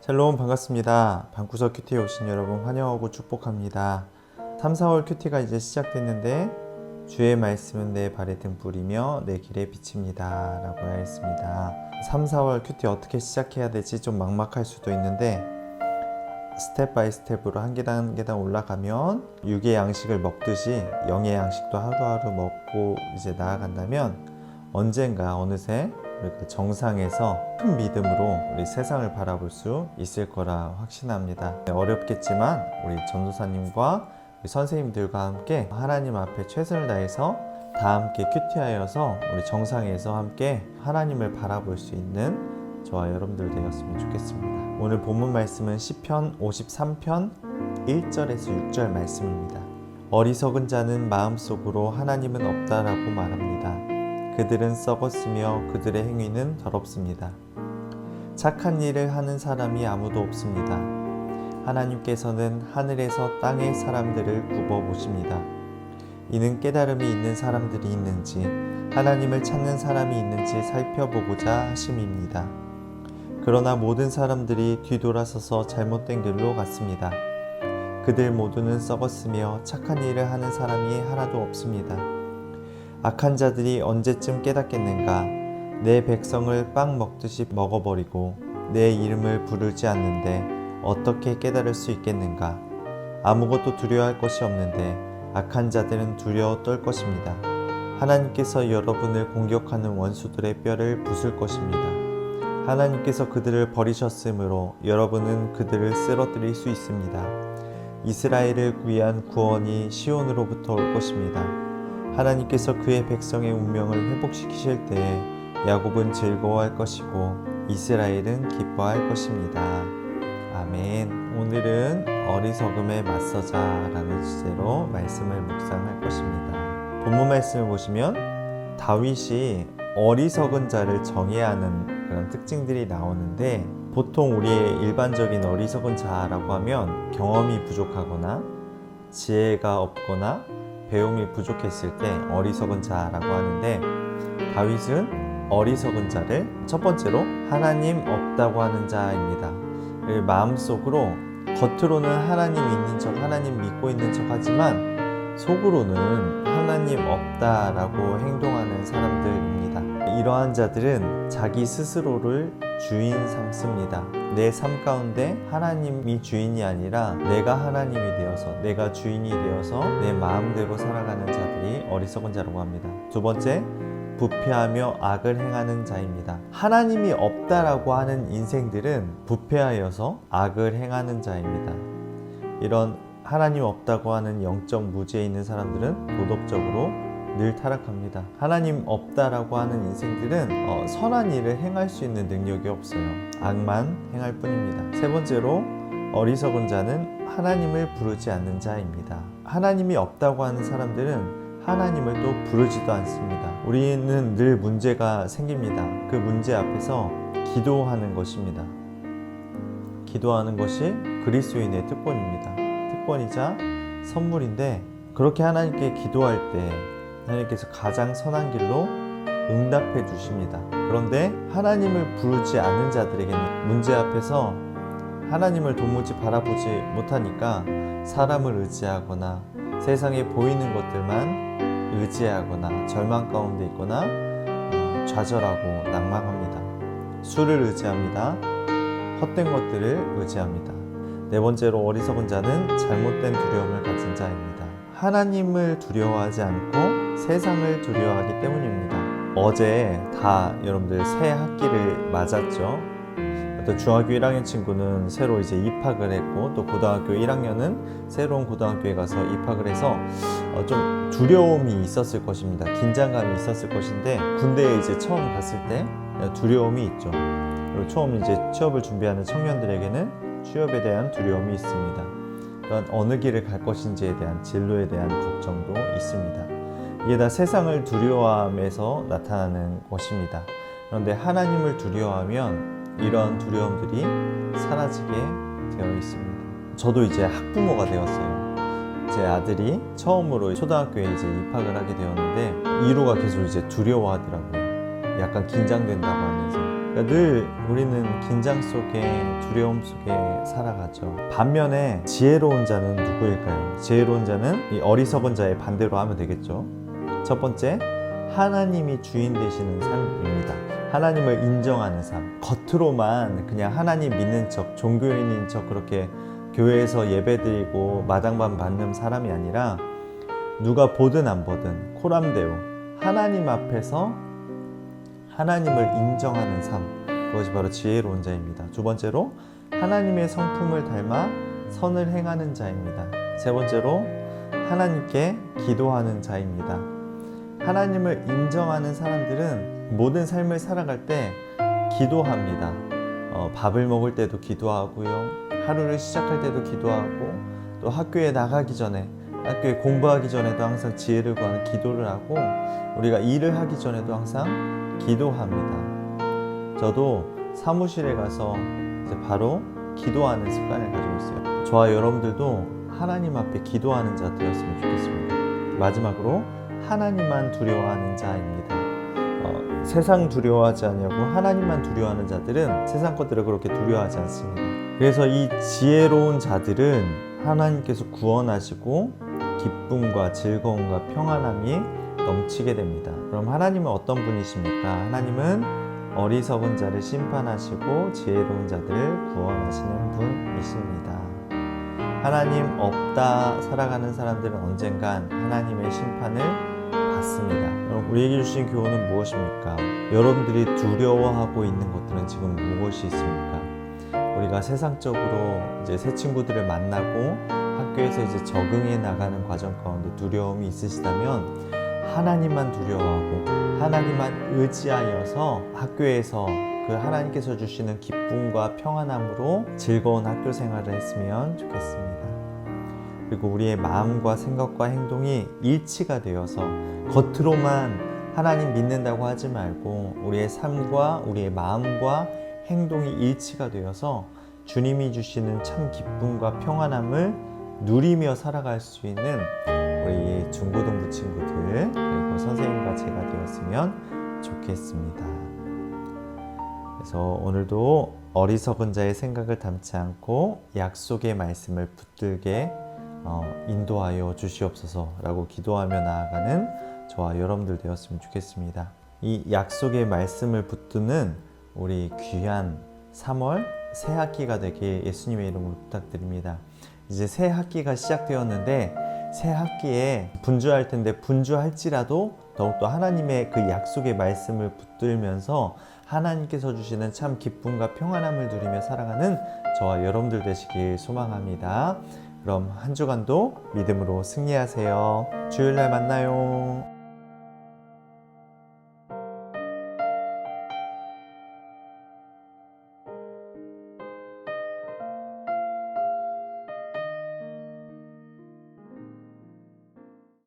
샬롬 반갑습니다. 방구석 큐티에 오신 여러분 환영하고 축복합니다. 3, 4월 큐티가 이제 시작됐는데 주의 말씀은 내 발에 등불이며 내 길에 빛입니다. 라고 하였습니다. 3, 4월 큐티 어떻게 시작해야 될지 좀 막막할 수도 있는데 스텝 바이 스텝으로 한 계단 한 계단 올라가면 육의 양식을 먹듯이 영의 양식도 하루하루 먹고 이제 나아간다면 언젠가 어느새 우리가 정상에서 큰 믿음으로 우리 세상을 바라볼 수 있을 거라 확신합니다. 네, 어렵겠지만 우리 전도사님과 우리 선생님들과 함께 하나님 앞에 최선을 다해서 다 함께 큐티하여서 우리 정상에서 함께 하나님을 바라볼 수 있는 저와 여러분들 되었으면 좋겠습니다. 오늘 본문 말씀은 시편 53편 1절에서 6절 말씀입니다. 어리석은 자는 마음속으로 하나님은 없다라고 말합니다. 그들은 썩었으며 그들의 행위는 더럽습니다. 착한 일을 하는 사람이 아무도 없습니다. 하나님께서는 하늘에서 땅의 사람들을 굽어 보십니다. 이는 깨달음이 있는 사람들이 있는지 하나님을 찾는 사람이 있는지 살펴보고자 하심입니다. 그러나 모든 사람들이 뒤돌아서서 잘못된 길로 갔습니다. 그들 모두는 썩었으며 착한 일을 하는 사람이 하나도 없습니다. 악한 자들이 언제쯤 깨닫겠는가? 내 백성을 빵 먹듯이 먹어버리고 내 이름을 부르지 않는데 어떻게 깨달을 수 있겠는가? 아무것도 두려워할 것이 없는데 악한 자들은 두려워 떨 것입니다. 하나님께서 여러분을 공격하는 원수들의 뼈를 부술 것입니다. 하나님께서 그들을 버리셨으므로 여러분은 그들을 쓰러뜨릴 수 있습니다. 이스라엘을 위한 구원이 시온으로부터 올 것입니다. 하나님께서 그의 백성의 운명을 회복시키실 때에 야곱은 즐거워할 것이고 이스라엘은 기뻐할 것입니다. 아멘. 오늘은 어리석음에 맞서자라는 주제로 말씀을 묵상할 것입니다. 본문 말씀을 보시면 다윗이 어리석은 자를 정해야 하는 그런 특징들이 나오는데 보통 우리의 일반적인 어리석은 자라고 하면 경험이 부족하거나 지혜가 없거나 배움이 부족했을 때 어리석은 자라고 하는데 다윗은 어리석은 자를 첫 번째로 하나님 없다고 하는 자입니다. 마음속으로 겉으로는 하나님 있는 척, 하나님 믿고 있는 척 하지만 속으로는 하나님 없다라고 행동하는 사람들입니다. 이러한 자들은 자기 스스로를 주인 삼습니다. 내 삶 가운데 하나님이 주인이 아니라 내가 하나님이 되어서 내가 주인이 되어서 내 마음대로 살아가는 자들이 어리석은 자라고 합니다. 두 번째, 부패하며 악을 행하는 자입니다. 하나님이 없다라고 하는 인생들은 부패하여서 악을 행하는 자입니다. 이런 하나님 없다고 하는 영적 무지에 있는 사람들은 도덕적으로 늘 타락합니다. 하나님 없다라고 하는 인생들은 어, 선한 일을 행할 수 있는 능력이 없어요. 악만 행할 뿐입니다. 세 번째로 어리석은 자는 하나님을 부르지 않는 자입니다. 하나님이 없다고 하는 사람들은 하나님을 또 부르지도 않습니다. 우리는 늘 문제가 생깁니다. 그 문제 앞에서 기도하는 것입니다. 기도하는 것이 그리스도인의 특권입니다. 특권이자 선물인데 그렇게 하나님께 기도할 때 하나님께서 가장 선한 길로 응답해 주십니다. 그런데 하나님을 부르지 않는 자들에게는 문제 앞에서 하나님을 도무지 바라보지 못하니까 사람을 의지하거나 세상에 보이는 것들만 의지하거나 절망 가운데 있거나 어, 좌절하고 낭망합니다. 술을 의지합니다. 헛된 것들을 의지합니다. 네 번째로 어리석은 자는 잘못된 두려움을 가진 자입니다. 하나님을 두려워하지 않고 세상을 두려워하기 때문입니다. 어제 다 여러분들 새 학기를 맞았죠. 또 중학교 1학년 친구는 새로 이제 입학을 했고 또 고등학교 1학년은 새로운 고등학교에 가서 입학을 해서 어, 좀 두려움이 있었을 것입니다. 긴장감이 있었을 것인데 군대에 이제 처음 갔을 때 두려움이 있죠. 그리고 처음 이제 취업을 준비하는 청년들에게는 취업에 대한 두려움이 있습니다. 또한 어느 길을 갈 것인지에 대한 진로에 대한 걱정도 있습니다. 이게 다 세상을 두려워함에서 나타나는 것입니다. 그런데 하나님을 두려워하면 이런 두려움들이 사라지게 되어 있습니다. 저도 이제 학부모가 되었어요. 제 아들이 처음으로 초등학교에 이제 입학을 하게 되었는데 이루가 계속 이제 두려워하더라고요. 약간 긴장된다고 하면서 그러니까 늘 우리는 긴장 속에 두려움 속에 살아가죠. 반면에 지혜로운 자는 누구일까요? 지혜로운 자는 이 어리석은 자의 반대로 하면 되겠죠. 첫 번째, 하나님이 주인 되시는 삶입니다. 하나님을 인정하는 삶. 겉으로만 그냥 하나님 믿는 척, 종교인인 척 그렇게 교회에서 예배 드리고 마당만 받는 사람이 아니라 누가 보든 안 보든 코람데오 하나님 앞에서 하나님을 인정하는 삶. 그것이 바로 지혜로운 자입니다. 두 번째로 하나님의 성품을 닮아 선을 행하는 자입니다. 세 번째로 하나님께 기도하는 자입니다. 하나님을 인정하는 사람들은 모든 삶을 살아갈 때 기도합니다. 어, 밥을 먹을 때도 기도하고요. 하루를 시작할 때도 기도하고 또 학교에 나가기 전에 학교에 공부하기 전에도 항상 지혜를 구하는 기도를 하고 우리가 일을 하기 전에도 항상 기도합니다. 저도 사무실에 가서 이제 바로 기도하는 습관을 가지고 있어요. 저와 여러분들도 하나님 앞에 기도하는 자 되었으면 좋겠습니다. 마지막으로 하나님만 두려워하는 자입니다. 어, 세상 두려워하지 않냐고 하나님만 두려워하는 자들은 세상 것들을 그렇게 두려워하지 않습니다. 그래서 이 지혜로운 자들은 하나님께서 구원하시고 기쁨과 즐거움과 평안함이 넘치게 됩니다. 그럼 하나님은 어떤 분이십니까? 하나님은 어리석은 자를 심판하시고 지혜로운 자들을 구원하시는 분이십니다. 하나님 없다 살아가는 사람들은 언젠간 하나님의 심판을 받습니다. 그럼 우리에게 주신 교훈은 무엇입니까? 여러분들이 두려워하고 있는 것들은 지금 무엇이 있습니까? 우리가 세상적으로 이제 새 친구들을 만나고 학교에서 이제 적응해 나가는 과정 가운데 두려움이 있으시다면 하나님만 두려워하고 하나님만 의지하여서 학교에서 그 하나님께서 주시는 기쁨과 평안함으로 즐거운 학교 생활을 했으면 좋겠습니다. 그리고 우리의 마음과 생각과 행동이 일치가 되어서 겉으로만 하나님 믿는다고 하지 말고 우리의 삶과 우리의 마음과 행동이 일치가 되어서 주님이 주시는 참 기쁨과 평안함을 누리며 살아갈 수 있는 우리 중고등부 친구들 그리고 선생님과 제가 되었으면 좋겠습니다. 그래서 오늘도 어리석은 자의 생각을 담지 않고 약속의 말씀을 붙들게 어, 인도하여 주시옵소서라고 기도하며 나아가는 저와 여러분들 되었으면 좋겠습니다. 이 약속의 말씀을 붙드는 우리 귀한 3월 새 학기가 되게 예수님의 이름으로 부탁드립니다. 이제 새 학기가 시작되었는데 새 학기에 분주할 텐데 분주할지라도 더욱더 하나님의 그 약속의 말씀을 붙들면서 하나님께서 주시는 참 기쁨과 평안함을 누리며 살아가는 저와 여러분들 되시길 소망합니다. 그럼 한 주간도 믿음으로 승리하세요. 주일날 만나요.